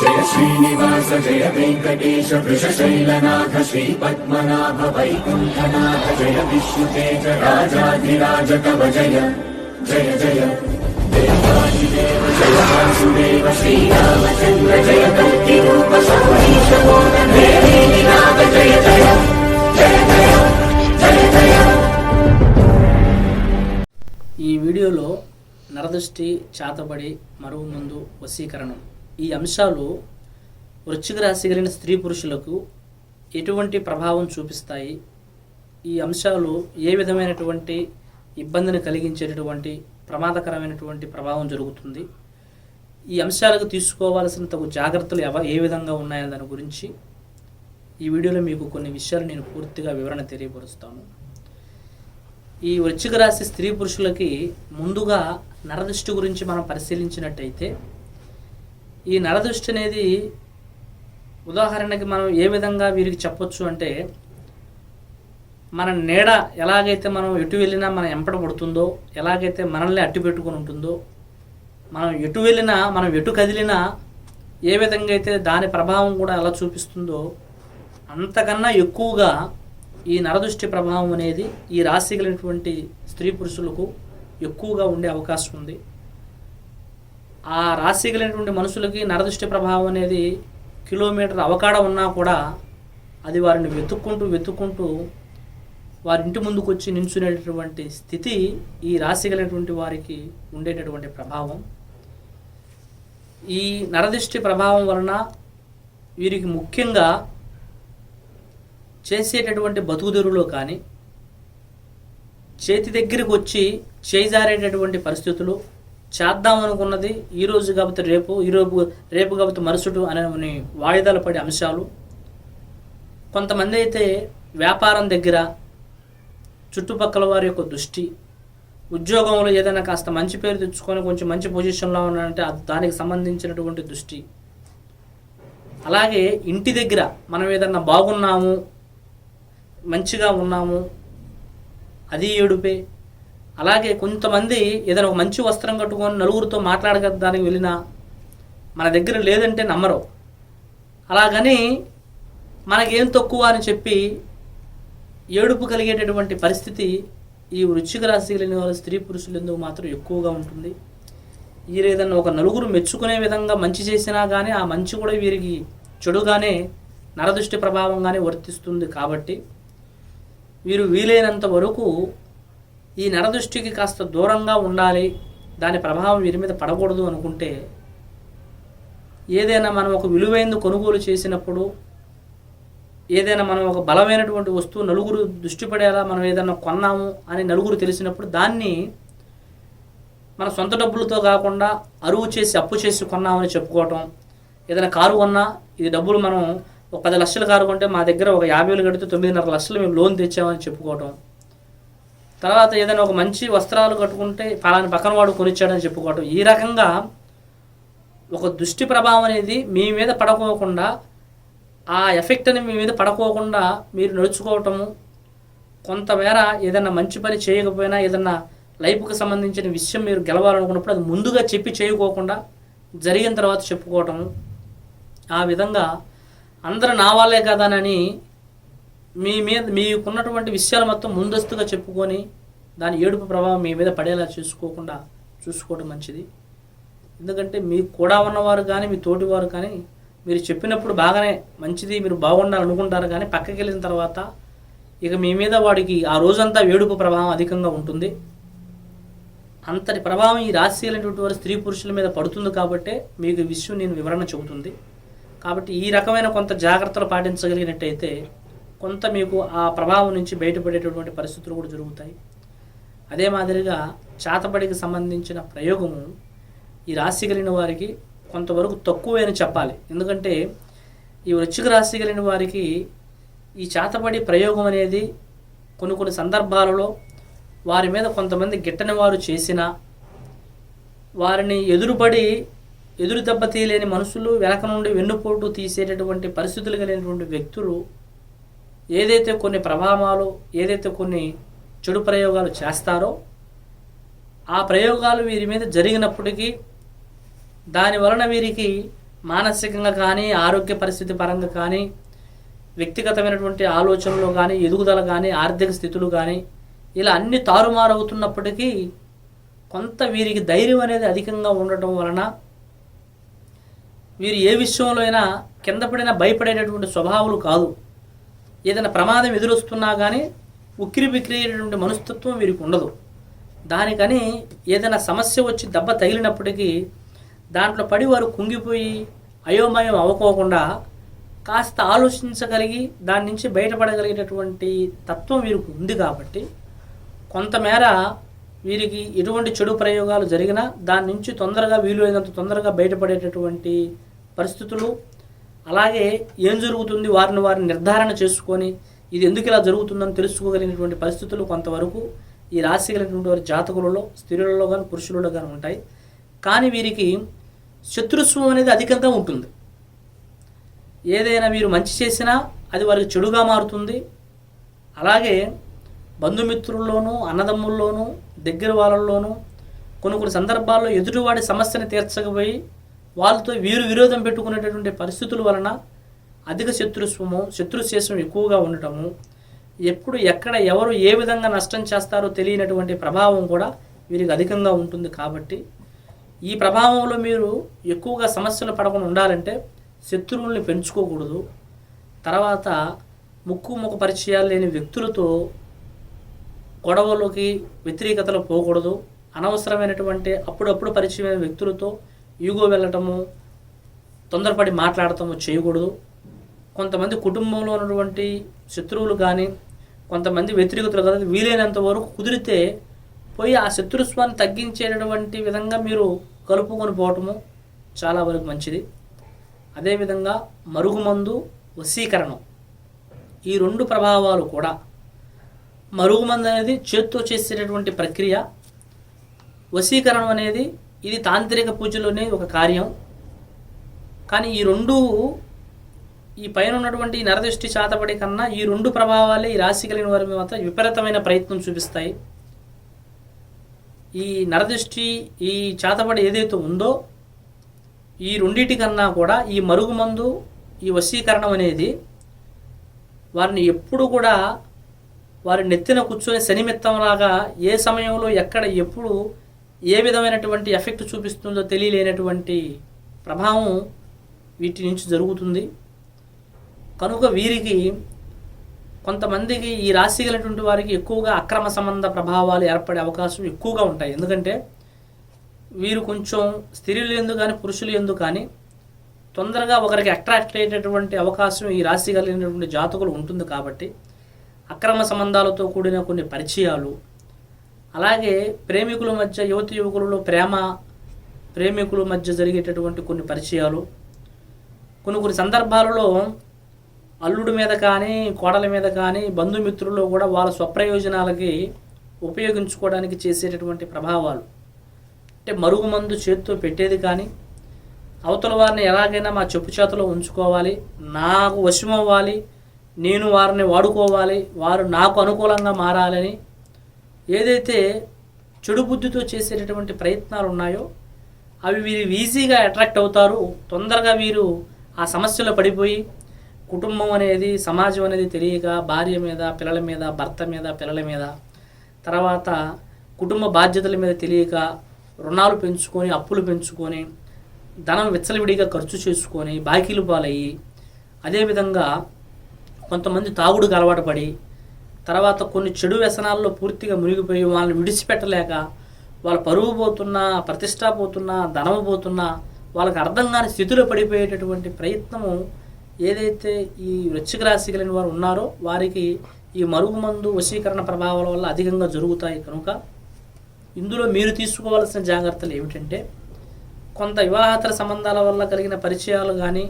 జయ శ్రీనివాస జయ వెంకటేశ వృషశైలనాథ శ్రీ పద్మనాభ వైకుంఠనాథ జయ విష్ణుతేజ రాజాధిరాజ కవ జయ జయ జయ. దేవాదిదేవ జయ వాసుదేవ శ్రీరామచంద్ర జయ కల్కి రూప సౌరీశ నాథ జయ జయ జయ. జయ జయ జయ. ఈ వీడియోలో నరదృష్టి చాతబడి మరువు ముందు వశీకరణం. ఈ అంశాలు వృశ్చిక రాశి కలిగిన స్త్రీ పురుషులకు ఎటువంటి ప్రభావం చూపిస్తాయి? ఈ అంశాలు ఏ విధమైనటువంటి ఇబ్బందిని కలిగించేటటువంటి ప్రమాదకరమైనటువంటి ప్రభావం జరుగుతుంది? ఈ అంశాలకు తీసుకోవాల్సిన తగు జాగ్రత్తలు ఎవ ఏ విధంగా ఉన్నాయనే దాని గురించి ఈ వీడియోలో మీకు కొన్ని విషయాలు నేను పూర్తిగా వివరణ తెలియపరుస్తాను. ఈ వృశ్చిక రాశి స్త్రీ పురుషులకి ముందుగా నరదృష్టి గురించి మనం పరిశీలించినట్టయితే ఈ నరదృష్టి అనేది ఉదాహరణకి మనం ఏ విధంగా వీరికి చెప్పొచ్చు అంటే మన నీడ ఎలాగైతే మనం ఎటు వెళ్ళినా మనం ఎంపట పడుతుందో ఎలాగైతే మనల్ని అట్టు పెట్టుకుని ఉంటుందో మనం ఎటు వెళ్ళినా మనం ఎటు కదిలినా ఏ విధంగా అయితే దాని ప్రభావం కూడా ఎలా చూపిస్తుందో అంతకన్నా ఎక్కువగా ఈ నరదృష్టి ప్రభావం అనేది ఈ రాశి కలిగినటువంటి స్త్రీ పురుషులకు ఎక్కువగా ఉండే అవకాశం ఉంది. ఆ రాశి కలిగినటువంటి మనుషులకి నరదృష్టి ప్రభావం అనేది కిలోమీటర్ అవకాడ ఉన్నా కూడా అది వారిని వెతుక్కుంటూ వెతుక్కుంటూ వారి ఇంటి ముందుకు వచ్చి నించునేటటువంటి స్థితి ఈ రాశి కలిగినటువంటి వారికి ఉండేటటువంటి ప్రభావం. ఈ నరదృష్టి ప్రభావం వలన వీరికి ముఖ్యంగా చేసేటటువంటి బతుకుదెరువులో కానీ చేతి దగ్గరికి వచ్చి చేజారేటటువంటి పరిస్థితులు చేద్దాం అనుకున్నది ఈ రోజు కాబట్టి రేపు ఈరోజు రేపు కాబట్టి మరుసటి అనే వాయిదాలు పడే అంశాలు. కొంతమంది అయితే వ్యాపారం దగ్గర చుట్టుపక్కల వారి యొక్క దృష్టి ఉద్యోగంలో ఏదైనా కాస్త మంచి పేరు తెచ్చుకొని కొంచెం మంచి పొజిషన్లో ఉన్నారంటే అది దానికి సంబంధించినటువంటి దృష్టి. అలాగే ఇంటి దగ్గర మనం ఏదన్నా బాగున్నాము మంచిగా ఉన్నాము అది ఏడుపే. అలాగే కొంతమంది ఏదైనా ఒక మంచి వస్త్రం కట్టుకొని నలుగురితో మాట్లాడగడానికి వెళ్ళినా మన దగ్గర లేదంటే నమ్మరు. అలాగని మనకేం తక్కువ అని చెప్పి ఏడుపు కలిగేటటువంటి పరిస్థితి ఈ వృశ్చిక రాశి కలిగిన వాళ్ళ స్త్రీ పురుషులు ఎందుకు మాత్రం ఎక్కువగా ఉంటుంది. వీరు ఏదన్నా ఒక నలుగురు మెచ్చుకునే విధంగా మంచి చేసినా కానీ ఆ మంచి కూడా వీరికి చెడుగానే నరదృష్టి ప్రభావంగానే వర్తిస్తుంది కాబట్టి వీరు వీలైనంత వరకు ఈ నరదృష్టికి కాస్త దూరంగా ఉండాలి దాని ప్రభావం వీరి మీద పడకూడదు అనుకుంటే ఏదైనా మనం ఒక విలువైనది కొనుగోలు చేసినప్పుడు ఏదైనా మనం ఒక బలమైనటువంటి వస్తువు నలుగురు దృష్టి పడేలా మనం ఏదైనా కొన్నాము అని నలుగురు తెలిసినప్పుడు దాన్ని మన సొంత డబ్బులతో కాకుండా అరువు చేసి అప్పు చేసి కొన్నామని చెప్పుకోవటం ఏదైనా కారు కొన్నా ఇది డబ్బులు మనం ఒక పది లక్షల కారు కొంటే మా దగ్గర ఒక యాభై వేలు కడితే తొమ్మిదిన్నర లక్షలు మేము లోన్ తెచ్చామని చెప్పుకోవటం తర్వాత ఏదైనా ఒక మంచి వస్త్రాలు కట్టుకుంటే ఫలాని పక్కన వాడు కొనిచ్చాడని చెప్పుకోవటం. ఈ రకంగా ఒక దృష్టి ప్రభావం అనేది మీ మీద పడకోకుండా ఆ ఎఫెక్ట్ అని మీ మీద పడకోకుండా మీరు నడుచుకోవటము కొంతమేర ఏదైనా మంచి పని చేయకపోయినా ఏదైనా లైఫ్కి సంబంధించిన విషయం మీరు గెలవాలనుకున్నప్పుడు అది ముందుగా చెప్పి చేయకోకుండా జరిగిన తర్వాత చెప్పుకోవటం ఆ విధంగా అందరూ నా వాళ్ళే కదానని మీ మీద మీకున్నటువంటి విషయాలు మొత్తం ముందస్తుగా చెప్పుకొని దాని ఏడుపు ప్రభావం మీ మీద పడేలా చూసుకోకుండా చూసుకోవడం మంచిది. ఎందుకంటే మీకు కూడా ఉన్నవారు కానీ మీ తోటివారు కానీ మీరు చెప్పినప్పుడు బాగానే మంచిది మీరు బాగుండాలి అనుకుంటారు కానీ పక్కకి వెళ్ళిన తర్వాత ఇక మీ మీద వాడికి ఆ రోజంతా ఏడుపు ప్రభావం అధికంగా ఉంటుంది. అంతటి ప్రభావం ఈ రాశి అయినటువంటి వారు స్త్రీ పురుషుల మీద పడుతుంది కాబట్టే మీకు విషయం నేను వివరణ చెబుతుంది. కాబట్టి ఈ రకమైన కొంత జాగ్రత్తలు పాటించగలిగినట్టయితే కొంత మీకు ఆ ప్రభావం నుంచి బయటపడేటటువంటి పరిస్థితులు కూడా జరుగుతాయి. అదే మాదిరిగా చాతబడికి సంబంధించిన ప్రయోగము ఈ రాశి కలిగిన వారికి కొంతవరకు తక్కువే అని చెప్పాలి. ఎందుకంటే ఈ వృచ్చిక రాశి కలిగిన వారికి ఈ చాతబడి ప్రయోగం అనేది కొన్ని కొన్ని సందర్భాలలో వారి మీద కొంతమంది గిట్టని వారు చేసినా వారిని ఎదురుపడి ఎదురు దెబ్బతీయలేని మనుషులు వెనక నుండి వెన్నుపోటు తీసేటటువంటి పరిస్థితులు కలిగినటువంటి వ్యక్తులు ఏదైతే కొన్ని ప్రభావాలు ఏదైతే కొన్ని చెడు ప్రయోగాలు చేస్తారో ఆ ప్రయోగాలు వీరి మీద జరిగినప్పటికీ దాని వలన వీరికి మానసికంగా కానీ ఆరోగ్య పరిస్థితి పరంగా కానీ వ్యక్తిగతమైనటువంటి ఆలోచనలు కానీ ఎదుగుదల కానీ ఆర్థిక స్థితులు కానీ ఇలా అన్ని తారుమారవుతున్నప్పటికీ కొంత వీరికి ధైర్యం అనేది అధికంగా ఉండటం వలన వీరు ఏ విషయంలో అయినా కింద పడిన భయపడేటటువంటి స్వభావాలు కాదు. ఏదైనా ప్రమాదం ఎదురొస్తున్నా కానీ ఉక్కిరి బిక్కిరి అయినటువంటి మనస్తత్వం వీరికి ఉండదు. దానికని ఏదైనా సమస్య వచ్చి దెబ్బ తగిలినప్పటికీ దాంట్లో పడి వారు కుంగిపోయి అయోమయం అవ్వకోకుండా కాస్త ఆలోచించగలిగి దాని నుంచి బయటపడగలిగేటటువంటి తత్వం వీరికి ఉంది కాబట్టి కొంతమేర వీరికి ఎటువంటి చెడు ప్రయోగాలు జరిగినా దాని నుంచి తొందరగా వీలైనంత తొందరగా బయటపడేటటువంటి పరిస్థితులు అలాగే ఏం జరుగుతుంది? వారిని వారిని నిర్ధారణ చేసుకొని ఇది ఎందుకు ఇలా జరుగుతుందని తెలుసుకోగలిగినటువంటి పరిస్థితులు కొంతవరకు ఈ రాశి కలిగినటువంటి వారి జాతకులలో స్త్రీలలో కానీ పురుషులలో కానీ ఉంటాయి. కానీ వీరికి శత్రుత్వం అనేది అధికంగా ఉంటుంది. ఏదైనా వీరు మంచి చేసినా అది వారికి చెడుగా మారుతుంది. అలాగే బంధుమిత్రుల్లోనూ అన్నదమ్ముల్లోనూ దగ్గర వాళ్ళల్లోనూ కొన్ని కొన్ని సందర్భాల్లో ఎదుటివాడి సమస్యను తీర్చకపోయి వాళ్ళతో వీరు విరోధం పెట్టుకునేటటువంటి పరిస్థితుల వలన అధిక శత్రుత్వము శత్రుశేషం ఎక్కువగా ఉండటము ఎప్పుడు ఎక్కడ ఎవరు ఏ విధంగా నష్టం చేస్తారో తెలియనటువంటి ప్రభావం కూడా వీరికి అధికంగా ఉంటుంది కాబట్టి ఈ ప్రభావంలో మీరు ఎక్కువగా సమస్యలు పడకుండా ఉండాలంటే శత్రువుల్ని పెంచుకోకూడదు. తర్వాత ముక్కు ముఖ పరిచయాలు లేని వ్యక్తులతో గొడవలోకి వ్యతిరేకతలు పోకూడదు. అనవసరమైనటువంటి అప్పుడప్పుడు పరిచయమైన వ్యక్తులతో ఈగో వెళ్ళటము తొందరపడి మాట్లాడటము చేయకూడదు. కొంతమంది కుటుంబంలో ఉన్నటువంటి శత్రువులు కానీ కొంతమంది వ్యతిరేకతలు కానీ వీలైనంత వరకు కుదిరితే పోయి ఆ శత్రుత్వాన్ని తగ్గించేటటువంటి విధంగా మీరు కలుపుకొని పోవటము చాలా వరకు మంచిది. అదేవిధంగా మరుగుమందు వశీకరణం. ఈ రెండు ప్రభావాలు కూడా. మరుగుమందు అనేది చేత్తో చేసేటటువంటి ప్రక్రియ. వశీకరణం అనేది ఇది తాంత్రిక పూజలోనే ఒక కార్యం. కానీ ఈ రెండు ఈ పైన ఉన్నటువంటి ఈ నరదృష్టి చాతపడి కన్నా ఈ రెండు ప్రభావాలే ఈ రాశి కలిగిన వారి మీద మాత్రం విపరీతమైన ప్రయత్నం చూపిస్తాయి. ఈ నరదృష్టి ఈ చాతపడి ఏదైతే ఉందో ఈ రెండిటి కన్నా కూడా ఈ మరుగుమందు ఈ వశీకరణం అనేది వారిని ఎప్పుడు కూడా వారి నెత్తిన కూర్చొని శనిమిత్తంలాగా ఏ సమయంలో ఎక్కడ ఎప్పుడు ఏ విధమైనటువంటి ఎఫెక్ట్ చూపిస్తుందో తెలియలేనటువంటి ప్రభావం వీటి నుంచి జరుగుతుంది. కనుక వీరికి కొంతమందికి ఈ రాశి కలిగినటువంటి వారికి ఎక్కువగా అక్రమ సంబంధ ప్రభావాలు ఏర్పడే అవకాశం ఎక్కువగా ఉంటాయి. ఎందుకంటే వీరు కొంచెం స్త్రీలు ఎందు కానీ పురుషులు ఎందు కానీ తొందరగా ఒకరికి అట్రాక్ట్ అయ్యేటటువంటి అవకాశం ఈ రాశి కలిగినటువంటి జాతకులు ఉంటుంది కాబట్టి అక్రమ సంబంధాలతో కూడిన కొన్ని పరిచయాలు అలాగే ప్రేమికుల మధ్య యువతి యువకులలో ప్రేమ ప్రేమికుల మధ్య జరిగేటటువంటి కొన్ని పరిచయాలు. కొన్ని కొన్ని సందర్భాలలో అల్లుడి మీద కానీ కోడల మీద కానీ బంధుమిత్రుల్లో కూడా వాళ్ళ స్వప్రయోజనాలకి ఉపయోగించుకోవడానికి చేసేటటువంటి ప్రభావాలు. అంటే మరుగుమందు చేత్తో పెట్టేది కానీ అవతల వారిని ఎలాగైనా మా చెప్పు చేతిలో ఉంచుకోవాలి నాకు వశమవ్వాలి నేను వారిని వాడుకోవాలి వారు నాకు అనుకూలంగా మారాలని ఏదైతే చెడు బుద్ధితో చేసేటటువంటి ప్రయత్నాలు ఉన్నాయో అవి వీరు ఈజీగా అట్రాక్ట్ అవుతారు. తొందరగా వీరు ఆ సమస్యలో పడిపోయి కుటుంబం అనేది సమాజం అనేది తెలియక భార్య మీద పిల్లల మీద భర్త మీద పిల్లల మీద తర్వాత కుటుంబ బాధ్యతల మీద తెలియక రుణాలు పెంచుకొని అప్పులు పెంచుకొని ధనం విచ్చలవిడిగా ఖర్చు చేసుకొని బాకీలు పాలయ్యి అదేవిధంగా కొంతమంది తాగుడుకు అలవాటు పడి తర్వాత కొన్ని చెడు వ్యసనాల్లో పూర్తిగా మునిగిపోయి వాళ్ళని విడిచిపెట్టలేక వాళ్ళ పరువు పోతున్నా ప్రతిష్ట పోతున్నా ధనము పోతున్నా వాళ్ళకి అర్థం కాని స్థితిలో పడిపోయేటటువంటి ప్రయత్నము ఏదైతే ఈ వృశ్చిక రాశి కలిగిన వారు ఉన్నారో వారికి ఈ మరుగుమందు వశీకరణ ప్రభావాల వల్ల అధికంగా జరుగుతాయి కనుక ఇందులో మీరు తీసుకోవాల్సిన జాగ్రత్తలు ఏమిటంటే కొంత వివాహేతర సంబంధాల వల్ల కలిగిన పరిచయాలు కానీ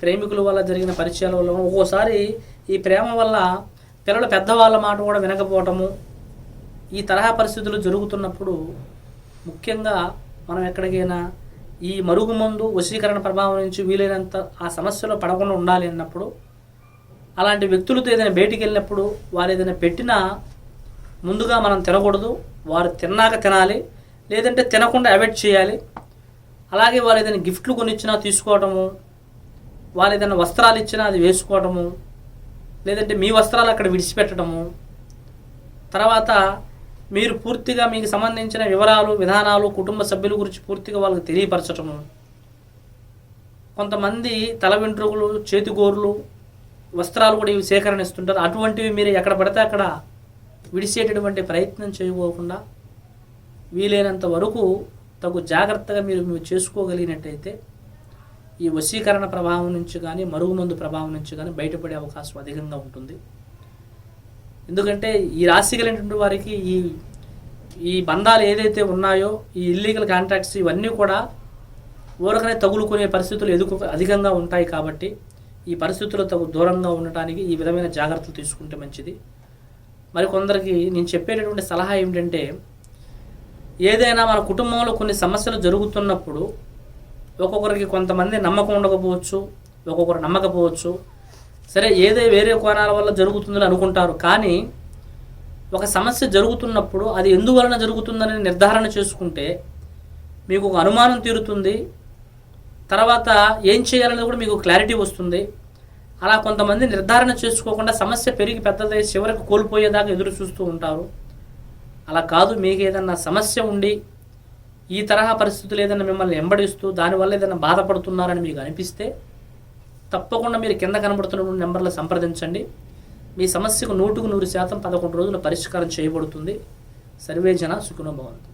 ప్రేమికుల వల్ల జరిగిన పరిచయాల వల్ల ఒక్కోసారి ఈ ప్రేమ వల్ల పిల్లలు పెద్దవాళ్ళ మాట కూడా వినకపోవటము ఈ తరహా పరిస్థితులు జరుగుతున్నప్పుడు ముఖ్యంగా మనం ఎక్కడికైనా ఈ మరుగుమందు వశీకరణ ప్రభావం నుంచి వీలైనంత ఆ సమస్యలో పడకుండా ఉండాలి అన్నప్పుడు అలాంటి వ్యక్తులతో ఏదైనా బయటికి వెళ్ళినప్పుడు వారు ఏదైనా పెట్టినా ముందుగా మనం తినకూడదు వారు తిన్నాక తినాలి లేదంటే తినకుండా అవాయిడ్ చేయాలి. అలాగే వారు ఏదైనా గిఫ్ట్లు కొనిచ్చినా తీసుకోవటము వాళ్ళు ఏదైనా వస్త్రాలు ఇచ్చినా అది వేసుకోవటము లేదంటే మీ వస్త్రాలు అక్కడ విడిచిపెట్టడము. తర్వాత మీరు పూర్తిగా మీకు సంబంధించిన వివరాలు విధానాలు కుటుంబ సభ్యుల గురించి పూర్తిగా వాళ్ళకి తెలియపరచటము. కొంతమంది తల వెంట్రుకలు చేతిగోర్లు వస్త్రాలు కూడా ఇవి సేకరణిస్తుంటారు. అటువంటివి మీరు ఎక్కడ పడితే అక్కడ విడిసేటటువంటి ప్రయత్నం చేయకోకుండా వీలైనంత వరకు తగు జాగ్రత్తగా మీరు మీరు చేసుకోగలిగినట్టయితే ఈ వశీకరణ ప్రభావం నుంచి కానీ మరుగుమందు ప్రభావం నుంచి కానీ బయటపడే అవకాశం అధికంగా ఉంటుంది. ఎందుకంటే ఈ రాశి కలిగినటువంటి వారికి ఈ ఈ బంధాలు ఏదైతే ఉన్నాయో ఈ ఇల్లీగల్ కాంట్రాక్ట్స్ ఇవన్నీ కూడా ఊరకనే తగులుకునే పరిస్థితులు ఎదుగు అధికంగా ఉంటాయి కాబట్టి ఈ పరిస్థితులు తగు దూరంగా ఉండటానికి ఈ విధమైన జాగ్రత్తలు తీసుకుంటే మంచిది. మరి కొందరికి నేను చెప్పేటటువంటి సలహా ఏమిటంటే ఏదైనా మన కుటుంబంలో కొన్ని సమస్యలు జరుగుతున్నప్పుడు ఒక్కొక్కరికి కొంతమంది నమ్మకం ఉండకపోవచ్చు ఒక్కొక్కరు నమ్మకపోవచ్చు. సరే ఏదే వేరే కోణాల వల్ల జరుగుతుందని అనుకుంటారు. కానీ ఒక సమస్య జరుగుతున్నప్పుడు అది ఎందువలన జరుగుతుందని నిర్ధారణ చేసుకుంటే మీకు ఒక అనుమానం తీరుతుంది. తర్వాత ఏం చేయాలనేది కూడా మీకు క్లారిటీ వస్తుంది. అలా కొంతమంది నిర్ధారణ చేసుకోకుండా సమస్య పెరిగి పెద్దదై చివరికి కోల్పోయేదాకా ఎదురు చూస్తూ ఉంటారు. అలా కాదు మీకు ఏదన్నా సమస్య ఉండి ఈ తరహా పరిస్థితులు ఏదైనా మిమ్మల్ని వెంబడిస్తూ దానివల్ల ఏదైనా బాధపడుతున్నారని మీకు అనిపిస్తే తప్పకుండా మీరు కింద కనబడుతున్న నెంబర్లు సంప్రదించండి. మీ సమస్యకు నూటుకు నూరు శాతం పదకొండు రోజుల పరిష్కారం చేయబడుతుంది. సర్వే జన సుఖనుభవంతు